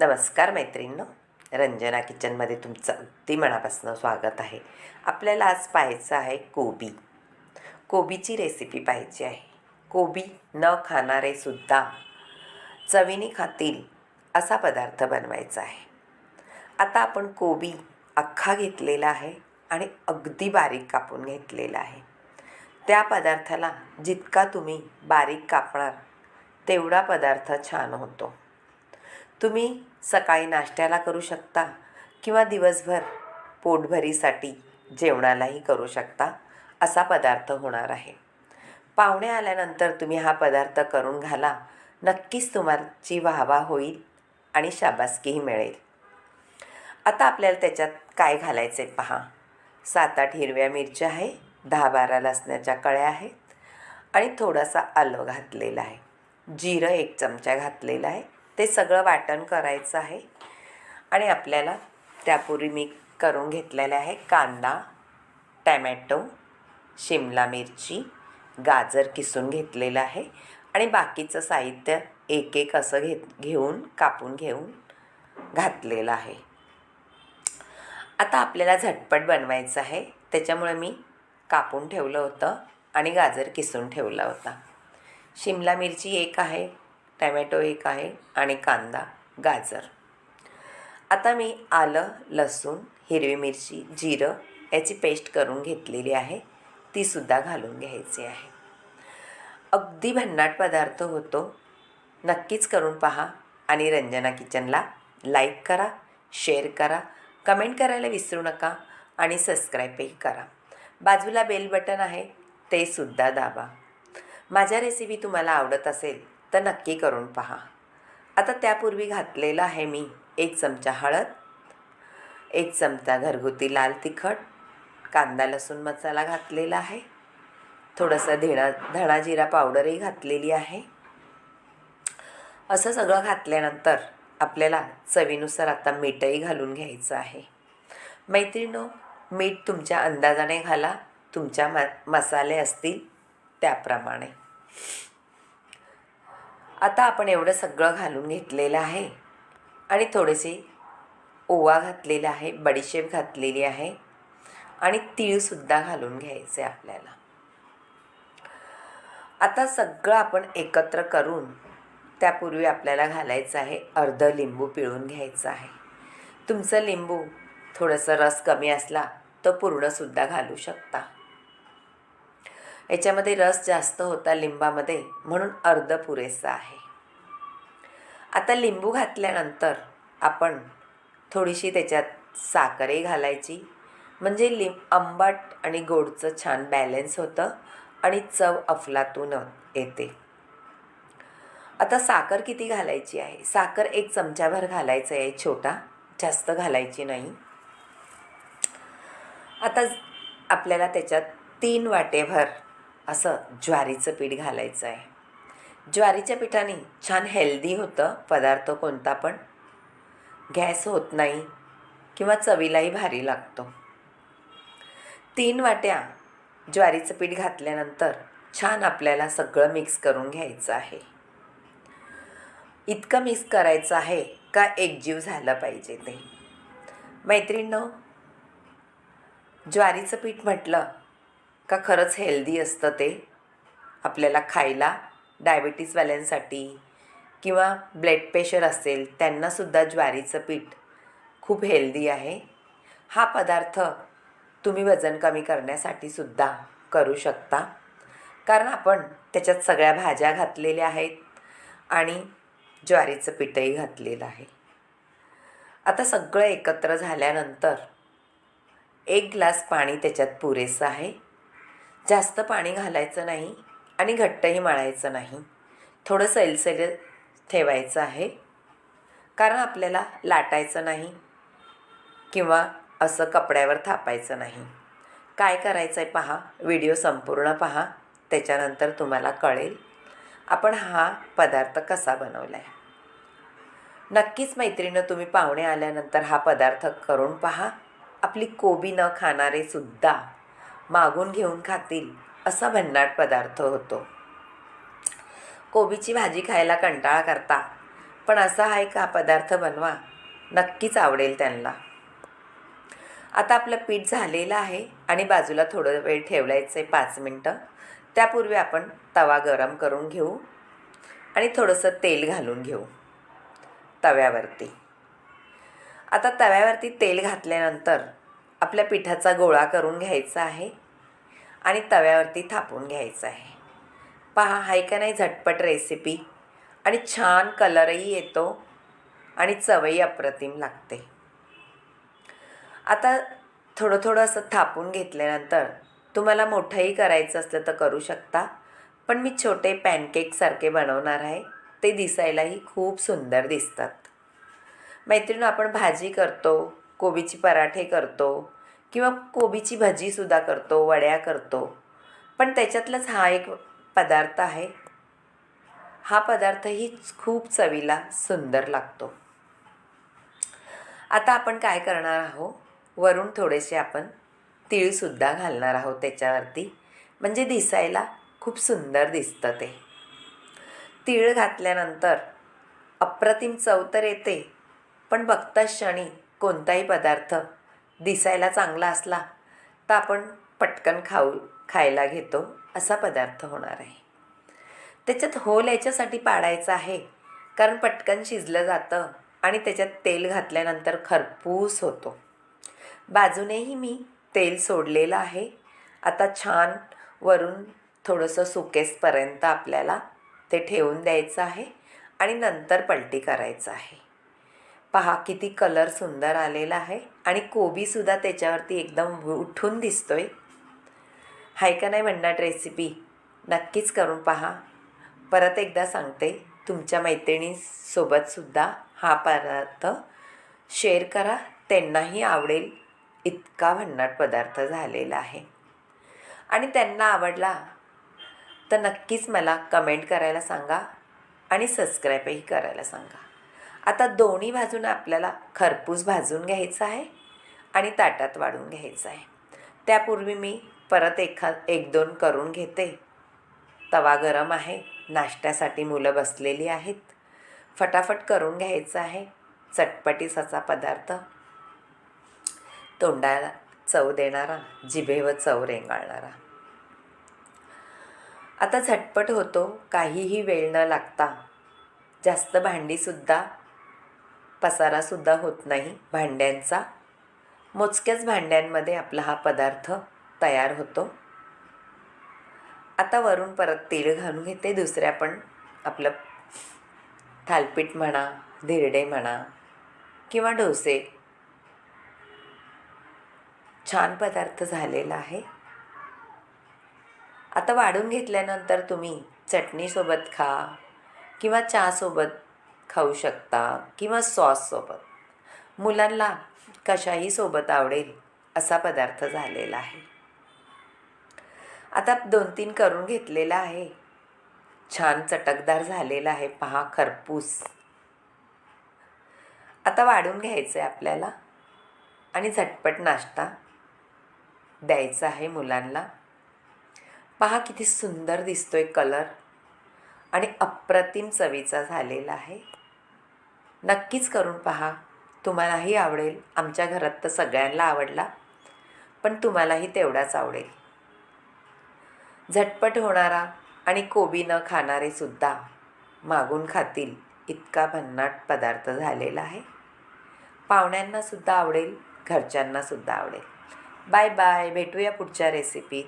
नमस्कार मैत्रिणींनो. रंजना किचनमध्ये तुमचं अगदी मनापासून स्वागत आहे. आपल्याला आज पाहायचं आहे कोबी. कोबीची रेसिपी पाहायची आहे. कोबी न खाणारे सुद्धा चवीने खातील असा पदार्थ बनवायचा आहे. आता आपण कोबी अख्खा घेतलेला आहे आणि अगदी बारीक कापून घेतलेला आहे. त्या पदार्थाला जितका तुम्ही बारीक कापणार तेवढा पदार्थ छान होतो. तुम्ही सकाळी नाश्त्याला करू शकता किंवा दिवसभर पोटभरीसाठी जेवणालाही करू शकता असा पदार्थ होणार आहे. पाहुणे आल्यानंतर तुम्ही हा पदार्थ करून घाला नक्कीच तुम्हाची वाहवा होईल आणि शाबासकीही मिळेल. आता आपल्याला त्याच्यात काय घालायचे पहा. सात आठ हिरव्या मिरच्या आहे दहा बारा लसण्याच्या कळ्या आहेत आणि थोडासा आलं घातलेलं आहे. जिरं एक चमचा घातलेला आहे. ते सगळं वाटण करायचं आहे. आणि आपल्याला त्यापूर्वी मी करून घेतलेलं आहे कांदा टॅमॅटो शिमला मिरची गाजर किसून घेतलेलं आहे. आणि बाकीचं साहित्य एक एक असं घेत घेऊन कापून घेऊन घातलेलं आहे. आता आपल्याला झटपट बनवायचं आहे. त्याच्यामुळे मी कापून ठेवलं होतं आणि गाजर किसून ठेवला होता. शिमला मिरची एक आहे. टॅमॅटो एक आहे आणि कांदा गाजर. आता मी आलं लसूण हिरवी मिरची जिरं याची पेस्ट करून घेतलेली आहे. तीसुद्धा घालून घ्यायची आहे. अगदी भन्नाट पदार्थ होतो. नक्कीच करून पहा आणि रंजना किचनला लाईक करा शेअर करा कमेंट करायला विसरू नका आणि सबस्क्राईबही करा. बाजूला बेल बटन आहे ते सुद्धा दाबा. माझ्या रेसिपी तुम्हाला आवडत असेल तर नक्की करून पहा. आता त्यापूर्वी घातलेलं आहे मी एक चमचा हळद एक चमचा घरगुती लाल तिखट कांदा लसूण मसाला घातलेला आहे. थोडंसं धिणा धणा जिरा पावडरही घातलेली आहे. असं सगळं घातल्यानंतर आपल्याला चवीनुसार आता मीठही घालून घ्यायचं आहे. मैत्रिणो मीठ तुमच्या अंदाजाने घाला. तुमच्या म मसाले असतील त्याप्रमाणे. आता आपण एवढं सगळं घालून घेतलेलं आहे. आणि थोडेसे ओवा घातलेला आहे बडीशेप घातलेली आहे. आणि तीळसुद्धा घालून घ्यायचे आपल्याला. आता सगळं आपण एकत्र करून त्यापूर्वी आपल्याला घालायचं आहे अर्ध लिंबू पिळून घ्यायचं आहे. तुमचं लिंबू थोडंसं रस कमी असला तर पूर्णसुद्धा घालू शकता. याच्यामध्ये रस जास्त होता लिंबामध्ये म्हणून अर्ध पुरेसा आहे. आता लिंबू घातल्यानंतर आपण थोडीशी त्याच्यात साखरही घालायची. म्हणजे लिंब आंबट आणि गोडचं छान बॅलेन्स होतं आणि चव अफलातून येते. आता साखर किती घालायची आहे? साखर एक चमचाभर घालायचं आहे छोटा. जास्त घालायची नाही. आता आपल्याला त्याच्यात तीन वाटेभर असं ज्वारीचं पीठ घालायचं आहे ज्वारीच्या पिठाने छान हेल्दी होतं पदार्थ कोणता पण. गॅस होत नाही किंवा चवीलाही भारी लागतो. तीन वाट्या ज्वारीचं पीठ घातल्यानंतर छान आपल्याला सगळं मिक्स करून घ्यायचं आहे. इतकं मिक्स करायचं आहे का एकजीव झालं पाहिजे ते. मैत्रिणींनो ज्वारीचं पीठ म्हटलं का खरंच हेल्दी असतं ते? आपल्याला खायला डायबिटीजवाल्यांसाठी किंवा ब्लड प्रेशर असेल त्यांनासुद्धा ज्वारीचं पीठ खूप हेल्दी आहे. हा पदार्थ तुम्ही वजन कमी करण्यासाठी सुद्धा करू शकता. कारण आपण त्याच्यात सगळ्या भाज्या घातलेल्या आहेत आणि ज्वारीचं पीठही घातलेलं आहे. आता सगळं एकत्र झाल्यानंतर एक ग्लास पाणी त्याच्यात पुरेसं आहे. जास्त पाणी घालायचं नाही आणि घट्टही मळायचं नाही. थोडं सैलसैल ठेवायचं आहे. कारण आपल्याला लाटायचं नाही किंवा असं कपड्यावर थापायचं नाही. काय करायचं आहे पहा व्हिडिओ संपूर्ण पहा त्याच्यानंतर तुम्हाला कळेल आपण हा पदार्थ कसा बनवला आहे नक्कीच मैत्रिणं तुम्ही पाहुणे आल्यानंतर हा पदार्थ करून पहा. आपली कोबी न खाणारे सुद्धा मागून घेऊन खातील असा भन्नाट पदार्थ होतो. कोबीची भाजी खायला कंटाळा करता पण असा हा एक हा पदार्थ बनवा नक्कीच आवडेल त्यांना. आता आपलं पीठ झालेलं आहे आणि बाजूला थोडं वेळ ठेवलायचं आहे पाच मिनटं. त्यापूर्वी आपण तवा गरम करून घेऊ आणि थोडंसं तेल घालून घेऊ. तव्यावरती. आता तव्यावरती तेल घातल्यानंतर आपल्या पिठाचा गोळा करून घ्यायचा आहे आणि तव्यावरती थापून घ्यायचं आहे. पहा हाय का नाही झटपट रेसिपी आणि छान कलरही येतो आणि चवही अप्रतिम लागते. आता थोडं थोडं असं थापून घेतल्यानंतर तुम्हाला मोठंही करायचं असलं तर करू शकता पण मी छोटे पॅनकेकसारखे बनवणार आहे. ते दिसायलाही खूप सुंदर दिसतात. मैत्रिणी आपण भाजी करतो कोबीची पराठे करतो किंवा कोबीची भजीसुद्धा करतो वड्या करतो. पण त्याच्यातलाच हा एक पदार्थ आहे. हा पदार्थही खूप चवीला सुंदर लागतो. आता आपण काय करणार आहोत? वरून थोडेसे आपण तीळसुद्धा घालणार आहोत त्याच्यावरती. म्हणजे दिसायला खूप सुंदर दिसतं ते. तीळ घातल्यानंतर अप्रतिम चव तर येते पण बघता क्षणी कोणताही पदार्थ दिसायला चांगला असला तर आपण पटकन खाऊ खायला घेतो असा पदार्थ होणार आहे. त्याच्यात होल याच्यासाठी पाडायचा आहे कारण पटकन शिजलं जातं आणि त्याच्यात तेल घातल्यानंतर खरपूस होतो. बाजूनेही मी तेल सोडलेलं आहे. आता छान वरून थोडंसं सुकेसपर्यंत आपल्याला ते ठेवून द्यायचं आहे आणि नंतर पलटी करायचं आहे. पहा किती कलर सुंदर आलेला आहे आणि कोबीसुद्धा त्याच्यावरती एकदम उठून दिसतोय. हाय का नाही म्हणणार रेसिपी नक्कीच करून पहा. परत एकदा सांगते तुमच्या मैत्रिणीसोबतसुद्धा हा पदार्थ शेअर करा. त्यांनाही आवडेल. इतका भन्नाट पदार्थ झालेला आहे. आणि त्यांना आवडला तर नक्कीच मला कमेंट करायला सांगा आणि सबस्क्राईबही करायला सांगा. आता दोन्ही बाजूनं आपल्याला खरपूस भाजून घ्यायचं आहे आणि ताटात वाढून घ्यायचं आहे. त्यापूर्वी मी परत एखा एक दोन करून घेते. तवा गरम आहे नाश्त्यासाठी मुलं बसलेली आहेत. फटाफट करून घ्यायचं आहे चटपटीस असा पदार्थ. तोंडाला चव देणारा जिभेवर चव रेंगाळणारा. आता झटपट होतो काहीही वेळ न लागता. जास्त भांडीसुद्धा पसारासुद्धा होत नाही भांड्यांचा. मोजक्याच भांड्यांमध्ये आपला हा पदार्थ तयार होतो. आता वरून परत तेल घालून घेते. दुसऱ्या पण आपलं थालपीठ म्हणा धिरडे म्हणा किंवा डोसे. छान पदार्थ झालेला आहे. आता वाढून घेतल्यानंतर तुम्ही चटणीसोबत खा किंवा चहासोबत खाऊ शकता किंवा सॉससोबत मुलांना कशाही सोबत आवडेल असा पदार्थ झालेला आहे. आता दोन तीन करून घेतलेला आहे. छान चटकदार झालेला आहे. पहा खरपूस. आता वाढून घ्यायचं आहे आपल्याला आणि झटपट नाश्ता द्यायचा आहे मुलांना. पहा किती सुंदर दिसतोय कलर आणि अप्रतिम चवीचा झालेला आहे. नक्कीच करून पहा. तुम्हालाही आवडेल. आमच्या घरात तर सगळ्यांना आवडला. पण तुम्हालाही तेवढाच आवडेल. झटपट होणारा आणि कोबी न खाणारे सुद्धा मागून खातील इतका भन्नाट पदार्थ झालेला आहे. पाहुण्यांनासुद्धा आवडेल घरच्यांनासुद्धा आवडेल. Bye bye. भेटूया पुढच्या रेसिपीत